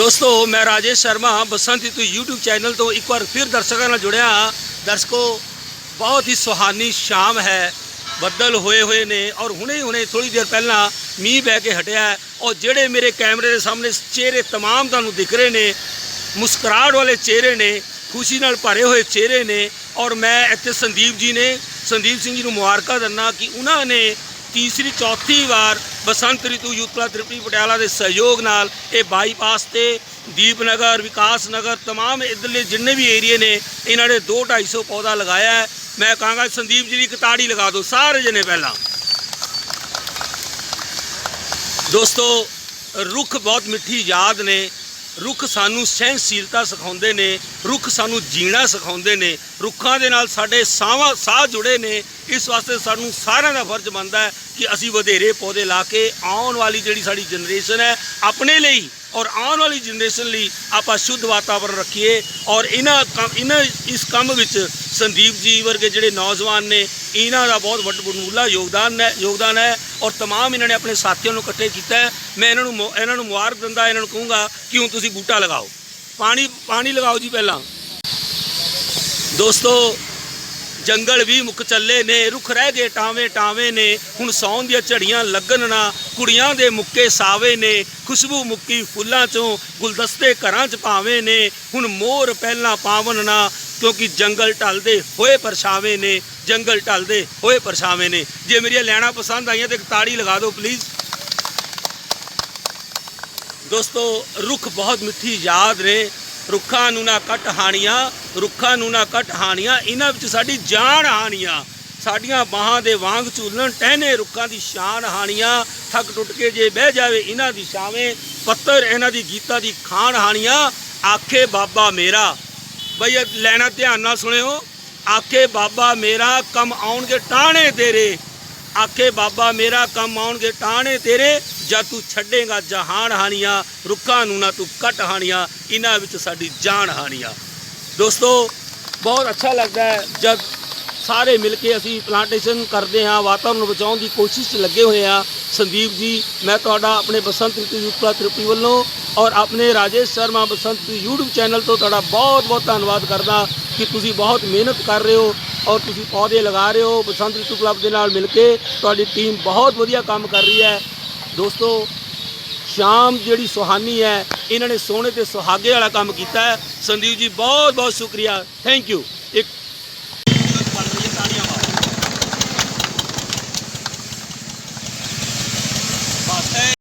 ਦੋਸਤੋ, ਮੈਂ Rajesh Sharma, Basant Ritu YouTube channel ਤੋਂ ਇੱਕ ਵਾਰ ਫਿਰ ਦਰਸ਼ਕਾਂ ਨਾਲ ਜੁੜਿਆ ਹਾਂ। ਦਰਸ਼ਕੋ, ਬਹੁਤ ਹੀ ਸੁਹਾਨੀ ਸ਼ਾਮ ਹੈ ਬੱਦਲ ਹੋਏ ਹੋਏ ਨੇ ਔਰ ਹੁਣੇ ਹੁਣੇ ਥੋੜੀ ਦੇਰ ਪਹਿਲਾਂ ਮੀਂਹ ਬਹਿ ਕੇ ਹਟਿਆ ਔਰ ਜਿਹੜੇ ਮੇਰੇ ਕੈਮਰੇ ਦੇ ਸਾਹਮਣੇ ਚਿਹਰੇ ਤਮਾਮ ਤੁਹਾਨੂੰ ਦਿਖ ਰਹੇ ਨੇ, ਮੁਸਕਰਾਹਟ ਵਾਲੇ ਚਿਹਰੇ ਨੇ, ਖੁਸ਼ੀ ਨਾਲ ਭਰੇ ਹੋਏ ਚਿਹਰੇ ਨੇ ਔਰ ਮੈਂ ਇੱਥੇ ਸੰਦੀਪ ਜੀ ਨੇ, ਸੰਦੀਪ ਸਿੰਘ ਜੀ ਨੂੰ ਮੁਬਾਰਕਾਂ ਦਿੰਦਾ ਕਿ ਉਹਨਾਂ ਨੇ ਤੀਸਰੀ ਚੌਥੀ ਵਾਰ ਬਸੰਤ ਰਿਤੂ ਯੂਥ ਕਲੱਬ ਤ੍ਰਿਪੜੀ ਪਟਿਆਲਾ ਦੇ ਸਹਿਯੋਗ ਨਾਲ ਇਹ ਬਾਈਪਾਸ ਤੇ ਦੀਪਨਗਰ ਵਿਕਾਸ ਨਗਰ तमाम ਇਧਰਲੇ ਜਿੰਨੇ ਵੀ ਏਰੀਏ ਨੇ ਇਹਨਾਂ ਨੇ 2 250 ਪੌਦਾ ਲਗਾਇਆ ਹੈ ਮੈਂ ਕਹਾਂਗਾ ਸੰਦੀਪ ਜੀ ਦੀ ਇੱਕ ਤਾੜੀ ਲਗਾ ਦਿਓ ਸਾਰੇ ਜਣੇ ਪਹਿਲਾਂ ਦੋਸਤੋ ਰੁੱਖ ਬਹੁਤ ਮਿੱਠੀ ਯਾਦ ਨੇ ਰੁੱਖ ਸਾਨੂੰ ਸਹਿਨਸ਼ੀਲਤਾ ਸਿਖਾਉਂਦੇ ਨੇ, ਰੁੱਖ ਸਾਨੂੰ ਜੀਣਾ ਸਿਖਾਉਂਦੇ ਨੇ, ਰੁੱਖਾਂ ਦੇ ਨਾਲ ਸਾਡੇ ਸਾਹਾਂ ਸਾਹ ਜੁੜੇ ਨੇ, ਇਸ ਵਾਸਤੇ ਸਾਨੂੰ ਸਾਰਿਆਂ ਦਾ ਫਰਜ਼ ਬਣਦਾ ਹੈ ਕਿ ਅਸੀਂ ਵਧੇਰੇ ਪੌਦੇ ਲਾ ਕੇ ਆਉਣ ਵਾਲੀ ਜਿਹੜੀ ਸਾਡੀ ਜਨਰੇਸ਼ਨ ਹੈ, ਆਪਣੇ ਲਈ ਔਰ ਆਉਣ ਵਾਲੀ ਜਨਰੇਸ਼ਨ ਲਈ ਆਪਾਂ ਸ਼ੁੱਧ ਵਾਤਾਵਰਣ ਰੱਖੀਏ ਔਰ ਇਹਨਾਂ ਕੰਮ, ਇਹਨਾਂ ਇਸ ਕੰਮ ਵਿੱਚ ਸੰਦੀਪ ਜੀ ਵਰਗੇ ਜਿਹੜੇ ਨੌਜਵਾਨ ਨੇ ਇਹਨਾਂ ਦਾ ਬਹੁਤ ਵੱਡਾ ਬਨੂਲਾ ਯੋਗਦਾਨ ਹੈ ਯੋਗਦਾਨ ਹੈ ਔਰ तमाम ਇਹਨਾਂ ਨੇ ਆਪਣੇ ਸਾਥੀਆਂ ਨੂੰ ਇਕੱਠੇ ਕੀਤਾ ਹੈ ਮੈਂ ਇਹਨਾਂ ਨੂੰ ਮੁ- ਇਹਨਾਂ ਨੂੰ ਮੁਬਾਰਕ ਦਿੰਦਾ ਇਹਨਾਂ ਨੂੰ ਕਹੂੰਗਾ ਕਿ ਹੁਣ ਤੁਸੀਂ ਬੂਟਾ ਲਗਾਓ ਪਾਣੀ ਪਾਣੀ ਲਗਾਓ ਜੀ ਪਹਿਲਾਂ ਦੋਸਤੋ ਜੰਗਲ ਵੀ ਮੁੱਕ ਚੱਲੇ ਨੇ ਰੁੱਖ ਰਹਿ ਗਏ ਟਾਵੇਂ ਟਾਵੇਂ ਨੇ ਹੁਣ ਸੌਣ ਦੀਆਂ ਝੜੀਆਂ ਲੱਗਣ ਨਾ ਕੁੜੀਆਂ ਦੇ ਮੁੱਕੇ ਸਾਵੇ ਨੇ ਖੁਸ਼ਬੂ ਮੁੱਕੀ ਫੁੱਲਾਂ ਚੋਂ ਗੁਲਦਸਤੇ ਘਰਾਂ 'ਚ ਪਾਵੇਂ ਨੇ ਹੁਣ ਮੋਰ ਪਹਿਲਾਂ ਪਾਵਨ ਨਾ ਕਿਉਂਕਿ ਜੰਗਲ ਢਲਦੇ ਹੋਏ ਪਰਛਾਵੇਂ ਨੇ, ਜੰਗਲ ਢਲਦੇ ਹੋਏ ਪਰਛਾਵੇਂ ਨੇ। ਜੇ ਮੇਰੀਆਂ ਲੈਣਾ ਪਸੰਦ ਆਈਆਂ ਤੇ ਇੱਕ ਤਾੜੀ ਲਗਾ ਦਿਓ ਪਲੀਜ਼ ਦੋਸਤੋ, ਰੁੱਖ ਬਹੁਤ ਮਿੱਠੀ ਯਾਦ ਨੇ। ਰੁੱਖਾਂ ਨੂੰ ਨਾ ਕੱਟ ਹਾਣੀਆਂ, ਰੁੱਖਾਂ ਨੂੰ ਨਾ ਕੱਟ ਹਾਣੀਆਂ, ਇਹਨਾਂ ਵਿੱਚ ਸਾਡੀ ਜਾਨ ਹਾਣੀਆਂ। ਸਾਡੀਆਂ ਬਾਹਾਂ ਦੇ ਵਾਂਗ ਝੂਲਣ ਟਹਿਨੇ ਰੁੱਖਾਂ ਦੀ ਸ਼ਾਨ ਹਾਣੀਆਂ। ਥੱਕ ਟੁੱਟ ਕੇ ਜੇ ਬਹਿ ਜਾਵੇ, ਇਹਨਾਂ ਦੀ ਛਾਵੇਂ ਪੱਤਰ, ਇਹਨਾਂ ਦੀ ਗੀਤਾਂ ਦੀ ਖਾਨ ਹਾਣੀਆਂ। ਆਖੇ, ਬਾਬਾ ਮੇਰਾ। ਬਈ ਇਹ ਲੈਣਾ ਧਿਆਨ ਨਾਲ ਸੁਣਿਓ, ਆਖੇ ਬਾਬਾ ਮੇਰਾ ਕੰਮ ਆਉਣਗੇ ਟਾਣੇ ਤੇਰੇ। ਆਖੇ ਬਾਬਾ ਮੇਰਾ ਕੰਮ ਆਉਣਗੇ ਟਾਣੇ ਤੇਰੇ ਜਦ ਤੂੰ ਛੱਡੇਗਾ ਜਹਾਨ ਹਾਨੀਆਂ ਰੁੱਖਾਂ ਨੂੰ ਨਾ ਤੂੰ ਕੱਟ ਹਾਨੀਆਂ ਇਹਨਾਂ ਵਿੱਚ ਸਾਡੀ ਜਾਨ ਹਾਨੀਆਂ ਦੋਸਤੋ, ਬਹੁਤ ਅੱਛਾ ਲੱਗਦਾ ਹੈ, ਜਦ ਸਾਰੇ ਮਿਲ ਕੇ ਅਸੀਂ ਪਲਾਂਟੇਸ਼ਨ ਕਰਦੇ ਹਾਂ, ਵਾਤਾਵਰਨ ਨੂੰ ਬਚਾਉਣ ਦੀ ਕੋਸ਼ਿਸ਼ 'ਚ ਲੱਗੇ ਹੋਏ ਹਾਂ। ਸੰਦੀਪ ਜੀ, ਮੈਂ ਤੁਹਾਡਾ ਆਪਣੇ ਬਸੰਤ ਰਿਤੂ ਯੂਥ ਤ੍ਰਿਪੀ ਵੱਲੋਂ ਔਰ ਆਪਣੇ ਰਾਜੇਸ਼ ਸ਼ਰਮਾ ਬਸੰਤ YouTube ਚੈਨਲ ਤੋਂ ਤੁਹਾਡਾ ਬਹੁਤ ਬਹੁਤ ਧੰਨਵਾਦ ਕਰਦਾ ਕਿ ਤੁਸੀਂ ਬਹੁਤ ਮਿਹਨਤ ਕਰ ਰਹੇ ਹੋ ਔਰ ਤੁਸੀਂ ਪੌਦੇ ਲਗਾ ਰਹੇ ਹੋ ਬਸੰਤ ਰਿਤੂ ਕਲੱਬ ਦੇ ਨਾਲ ਮਿਲ ਕੇ। ਤੁਹਾਡੀ ਟੀਮ ਬਹੁਤ ਵਧੀਆ ਕੰਮ ਕਰ ਰਹੀ ਹੈ। ਦੋਸਤੋ, ਸ਼ਾਮ ਜਿਹੜੀ ਸੁਹਾਨੀ ਹੈ, ਇਹਨਾਂ ਨੇ ਸੋਹਣੇ ਤੇ ਸੁਹਾਗੇ ਵਾਲਾ ਕੰਮ ਕੀਤਾ ਹੈ। ਸੰਦੀਪ ਜੀ ਬਹੁਤ ਬਹੁਤ ਸ਼ੁਕਰੀਆ। ਥੈਂਕ ਯੂ ਇੱਕ